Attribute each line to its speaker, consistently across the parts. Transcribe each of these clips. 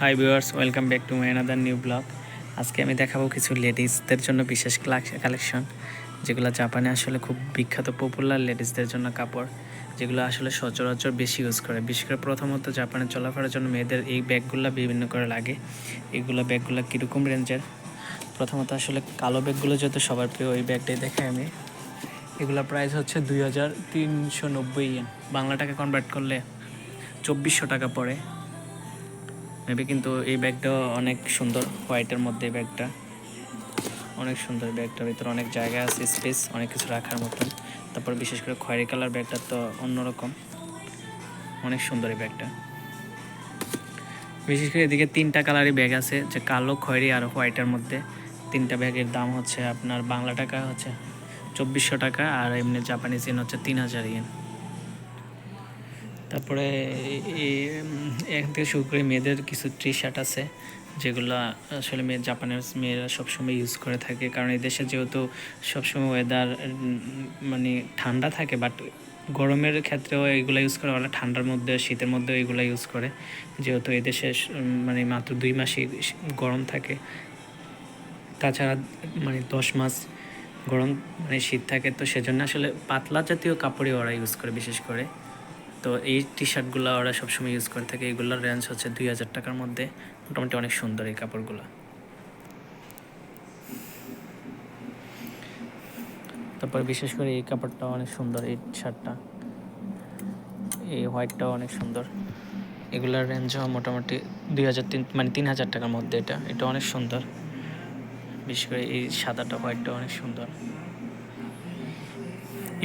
Speaker 1: Hi viewers welcome back to my another new blog আজকে আমি দেখাবো কিছু লেডিসদের জন্য বিশেষ কালেকশন যেগুলো জাপানে আসলে খুব বিখ্যাত পপুলার লেডিসদের জন্য কাপড়, যেগুলো আসলে সচরাচর বেশি ইউজ করে। বিশেষ করে প্রথমত জাপানে চলাফেরার জন্য মেয়েদের এই ব্যাগগুলো বিভিন্ন করে লাগে। এগুলো ব্যাগগুলো কীরকম রেঞ্জের? প্রথমত আসলে কালো ব্যাগগুলো যেহেতু সবার প্রিয়, ওই ব্যাগটাই দেখাই আমি। এগুলো প্রাইস হচ্ছে দুই হাজার তিনশো নব্বই বাংলা টাকা কনভার্ট করলে চব্বিশশো টাকা পড়ে। মেবি কিন্তু এই ব্যাগটা অনেক সুন্দর হোয়াইটের মধ্যে ব্যাগটা। অনেক সুন্দর ব্যাগটার ভিতরে অনেক জায়গা আছে স্পেস অনেক কিছু রাখার মতন। তারপর বিশেষ করে খয়েরি কালার ব্যাগটা তো অন্যরকম। অনেক সুন্দর এই ব্যাগটা। বিশেষ করে এদিকে তিনটা কালারই ব্যাগ আছে, যে কালো, খয়েরি আর হোয়াইটের মধ্যে। তিনটা ব্যাগের দাম হচ্ছে আপনার বাংলা টাকা হচ্ছে চব্বিশশো টাকা আর এমনি জাপানিজ ইয়েন হচ্ছে তিন হাজার ইয়েন তারপরে এখান থেকে শুরু করে মেয়েদের কিছু টি শার্ট আছে, যেগুলো আসলে মেয়ে জাপানের মেয়েরা সবসময় ইউজ করে থাকে। কারণ এই দেশে যেহেতু সবসময় ওয়েদার মানে ঠান্ডা থাকে বাট গরমের ক্ষেত্রেও এগুলো ইউজ করে, ওরা ঠান্ডার মধ্যে, শীতের মধ্যে এগুলো ইউজ করে। যেহেতু এই দেশে মানে মাত্র দুই মাসই গরম থাকে। তাছাড়া মানে দশ মাস গরম মানে শীত থাকে, তো সেজন্য আসলে পাতলা জাতীয় কাপড়ই ওরা ইউজ করে, বিশেষ করে। তো এই টি শার্টগুলো ওরা সবসময় ইউজ করে থাকে। এগুলোর রেঞ্জ হচ্ছে দুই হাজার টাকার মধ্যে। মোটামুটি অনেক সুন্দর এই কাপড়গুলো। তারপর বিশেষ করে এই কাপড়টা অনেক সুন্দর, এই শার্টটা এই হোয়াইটটাও অনেক সুন্দর। এগুলোর রেঞ্জও মোটামুটি দুই হাজার তিন মানে তিন হাজার টাকার মধ্যে এটা। এটা অনেক সুন্দর। বিশেষ করে এই সাদাটা হোয়াইটটা অনেক সুন্দর।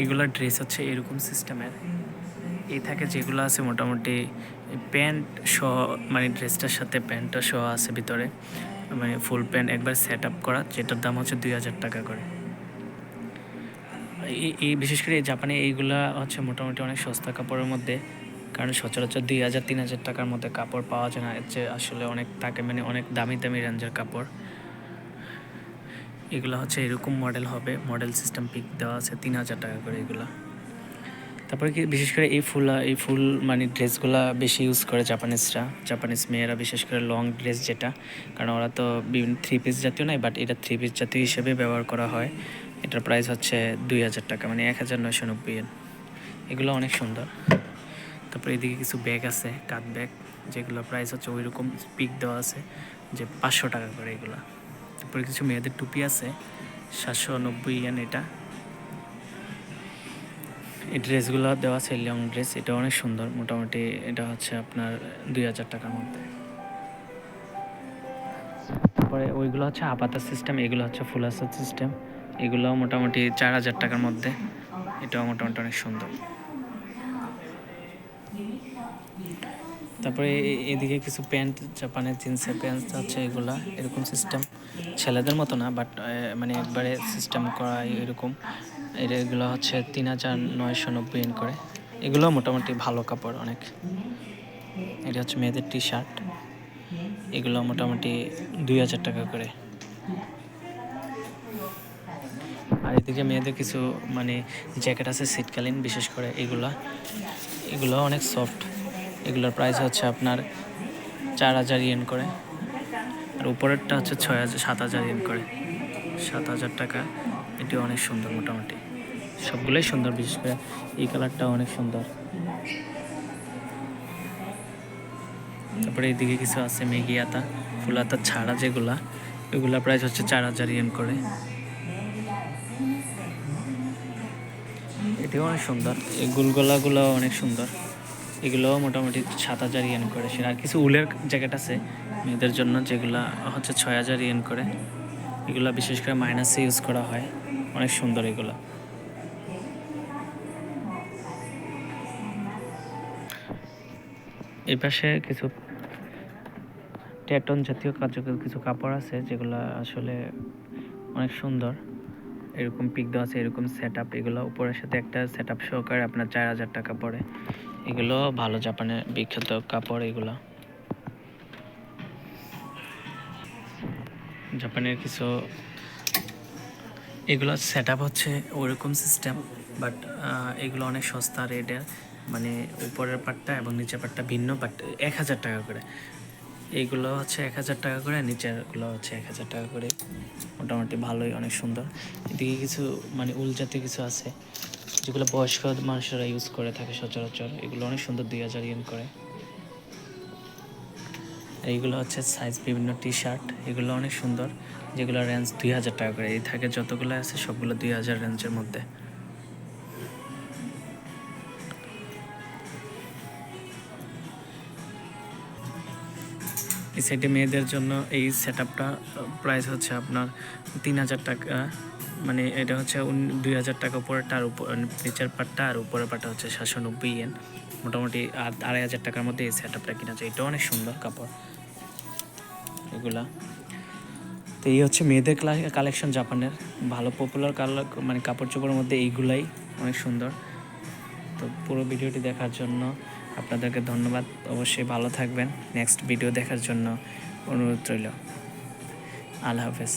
Speaker 1: এগুলোর ড্রেস হচ্ছে এরকম সিস্টেমের এই থাকে যেগুলো আছে মোটামুটি প্যান্ট সহ মানে ড্রেসটার সাথে প্যান্টটা সহ আছে ভিতরে। মানে ফুল প্যান্ট একবার সেট আপ করা, যেটার দাম হচ্ছে দুই হাজার টাকা করে। এই- বিশেষ করে জাপানে এইগুলা হচ্ছে মোটামুটি অনেক সস্তা কাপড়ের মধ্যে, কারণ সচরাচর দুই হাজার, তিন হাজার টাকার মধ্যে কাপড় পাওয়া যায় না। চেয়ে আসলে অনেক থাকে মানে অনেক দামি দামি রেঞ্জের কাপড়। এগুলো হচ্ছে এরকম মডেল হবে, মডেল সিস্টেম পিক দেওয়া আছে তিন হাজার টাকা করে এগুলো। তারপরে কি বিশেষ করে এই ফুল এই ফুল মানে ড্রেসগুলা বেশি ইউজ করে জাপানিজরা, জাপানিজ মেয়েরা বিশেষ করে লং ড্রেস যেটা, কারণ ওরা তো বিভিন্ন থ্রি পিস জাতীয় নয় বাট এটা থ্রি পিস জাতীয় হিসেবে ব্যবহার করা হয়। এটার প্রাইস হচ্ছে দুই হাজার টাকা মানে এক হাজার নয়শো নব্বই এগুলো অনেক সুন্দর। তারপরে এদিকে কিছু ব্যাগ আছে কাত ব্যাগ যেগুলো প্রাইস হচ্ছে ওই রকম পিক দেওয়া আছে, যে পাঁচশো টাকা করে এগুলো। তারপরে কিছু মেয়েদের টুপি আছে, সাতশো নব্বই ইয়ান এটা। এই ড্রেসগুলো দেওয়া আছে, লং ড্রেস, এটা অনেক সুন্দর। মোটামুটি এটা হচ্ছে আপনার দুই হাজার টাকার মধ্যে। তারপরে ওইগুলো হচ্ছে আপাতা সিস্টেম এগুলো হচ্ছে ফুলাসা সিস্টেম এগুলো মোটামুটি চার হাজার টাকার মধ্যে। এটাও মোটামুটি অনেক সুন্দর। তারপরে এদিকে কিছু প্যান্ট, জাপানের জিন্সের প্যান্ট আছে এগুলা, এরকম সিস্টেম ছেলেদের মতো না বাট মানে একবারে সিস্টেম করা এরকম। এটা এগুলো হচ্ছে তিন হাজার নয়শো নব্বই করে। এগুলো মোটামুটি ভালো কাপড় অনেক। এটা হচ্ছে মেয়েদের টি শার্ট এগুলো মোটামুটি দুই হাজার টাকা করে। আর এদিকে মেয়েদের কিছু মানে জ্যাকেট আছে শীতকালীন, বিশেষ করে এগুলা। এগুলো অনেক সফট এগুলোর প্রাইস হচ্ছে আপনার চার হাজার ইয়েন করে। আর উপরেরটা হচ্ছে ছয় হাজার, সাত হাজার ইয়েন করে। সাত হাজার টাকা। এটি অনেক সুন্দর মোটামুটি। সবগুলোই সুন্দর, বিশেষ করে এই কালারটা অনেক সুন্দর। তারপরে এইদিকে কিছু আছে মেগি আতা, ফুল ফুলাতা ছাড়া যেগুলা, এগুলা প্রাইস হচ্ছে চার হাজার ইয়েন করে। এটিও অনেক সুন্দর। এই গুলগোলাগুলো অনেক সুন্দর। এগুলোও মোটামুটি সাত হাজার ইয়েন করে। সেটা আর কিছু উলের জ্যাকেট আছে, মেয়েদের জন্য, যেগুলা হচ্ছে ছয় হাজার ইয়েন করে। এগুলো বিশেষ করে মাইনাসে ইউজ করা হয়। অনেক সুন্দর এগুলো। এই পাশে কিছু ট্যাটন জাতীয় কার্যকর কিছু কাপড় আছে, যেগুলো আসলে অনেক সুন্দর। এরকম পিক দেওয়া আছে, এরকম সেট আপ এগুলো উপরের সাথে একটা সেট আপ সহকারে আপনার চার হাজার টাকা পড়ে। এগুলো ভালো জাপানের বিখ্যাত কাপড় এগুলো। জাপানের কিছু এগুলো সেট আপ হচ্ছে ওরকম সিস্টেম বাট এগুলো অনেক সস্তা রেটের মানে উপরের পাটটা এবং নিচের পাটটা ভিন্ন বাট এক হাজার টাকা করে। এইগুলো হচ্ছে এক হাজার টাকা করে নিচেরগুলো হচ্ছে এক হাজার টাকা করে। মোটামুটি ভালোই, অনেক সুন্দর। এদিকে কিছু মানে উল জাতীয় কিছু আছে, যেগুলো বয়স্ক মানুষেরা ইউজ করে থাকে সচরাচর। এগুলো অনেক সুন্দর দুই হাজার ইয়েন করে। এইগুলো হচ্ছে সাইজ বিভিন্ন টি শার্ট এগুলো অনেক সুন্দর। যেগুলো রেঞ্জ দুই হাজার টাকা করে। এই থাকে যতগুলো আছে সবগুলো দুই হাজার রেঞ্জের মধ্যে। এই সাইডে মেয়েদের জন্য এই সেট আপটা প্রাইস হচ্ছে আপনার তিন হাজার টাকা। মানে এটা হচ্ছে দুই হাজার টাকা উপরেরটা আর উপর নিচের পাটটা আর উপরের পাটটা হচ্ছে সাতশো নব্বই ইয়েন মোটামুটি আড়াই হাজার টাকার মধ্যে এই সেট আপটা কিনা যায়। এটা অনেক সুন্দর কাপড়। এগুলা। তো এই হচ্ছে মেয়েদের কালেকশন জাপানের। ভালো পপুলার কালার মানে কাপড় চোপড়ের মধ্যে এইগুলাই অনেক সুন্দর। তো পুরো ভিডিওটি দেখার জন্য আপনাদেরকে ধন্যবাদ। অবশ্যই ভালো থাকবেন। নেক্সট ভিডিও দেখার জন্য অনুরোধ রইল। আল্লাহ হাফেজ।